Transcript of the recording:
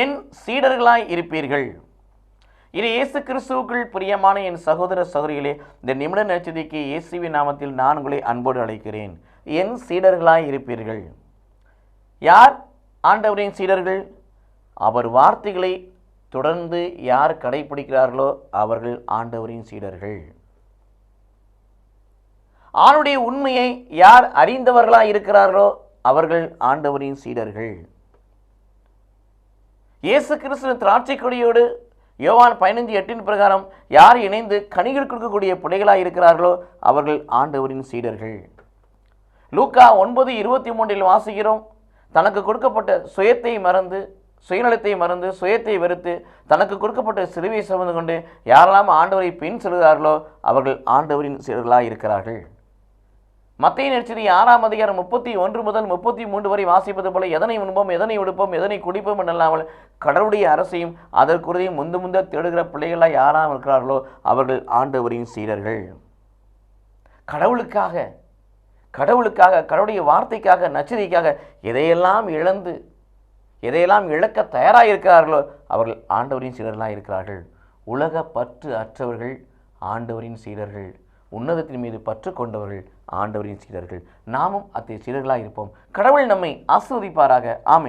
என் சீடர்களாய் இருப்பீர்கள். இது இயேசு கிறிஸ்துவுக்குள் பிரியமான என் சகோதர சகோதரிகளே இந்த நிமிட நச்சதிக்கு இயேசுவின் நாமத்தில் நான் உங்களை அன்போடு அழைக்கிறேன். என் சீடர்களாய் இருப்பீர்கள். யார் ஆண்டவரின் சீடர்கள்? அவர் வார்த்தைகளை தொடர்ந்து யார் கடைபிடிக்கிறார்களோ அவர்கள் ஆண்டவரின் சீடர்கள். ஆணுடைய உண்மையை யார் அறிந்தவர்களாக இருக்கிறார்களோ அவர்கள் ஆண்டவரின் சீடர்கள். இயேசு கிறிஸ்துவின் திராட்சை கொடியோடு யோவான் பதினஞ்சு எட்டின் பிரகாரம் யார் இணைந்து கனிகள் கொடுக்கக்கூடிய பிள்ளைகளாக இருக்கிறார்களோ அவர்கள் ஆண்டவரின் சீடர்கள். லூக்கா ஒன்பது இருபத்தி மூன்றில் வாசிக்கிறோம். தனக்கு கொடுக்கப்பட்ட சுயத்தை மறந்து சுயநலத்தை மறந்து சுயத்தை வெறுத்து தனக்கு கொடுக்கப்பட்ட சிலுவை சுமந்து கொண்டு யாரெல்லாம் ஆண்டவரை பின் செல்கிறார்களோ அவர்கள் ஆண்டவரின் சீடர்களாக இருக்கிறார்கள். மத்திய நெற்செய்தி ஆறாம் அதிகாரம் முப்பத்தி ஒன்று முதல் முப்பத்தி மூன்று வரை வாசிப்பது போல எதனை உண்போம் எதனை உடுப்போம் எதனை குடிப்போம் என்றல்லாமல் கடவுளுடைய அரசையும் அதற்குறையும் முந்து முந்த தேடுகிற பிள்ளைகளாக யாராக இருக்கிறார்களோ அவர்கள் ஆண்டவரின் சீடர்கள். கடவுளுக்காக கடவுளுக்காக கடவுளுடைய வார்த்தைக்காக நச்சரிக்காக எதையெல்லாம் இழந்து எதையெல்லாம் இழக்க தயாராக இருக்கிறார்களோ அவர்கள் ஆண்டவரின் சீடர்களாக இருக்கிறார்கள். உலக பற்று அற்றவர்கள் ஆண்டவரின் சீடர்கள். உன்னதத்தின் மீது பற்று கொண்டவர்கள் ஆண்டவரின் சீடர்கள். நாமும் அத்தகைய சீடர்களாக இருப்போம். கடவுள் நம்மை ஆஸ்வதிப்பாராக ஆமை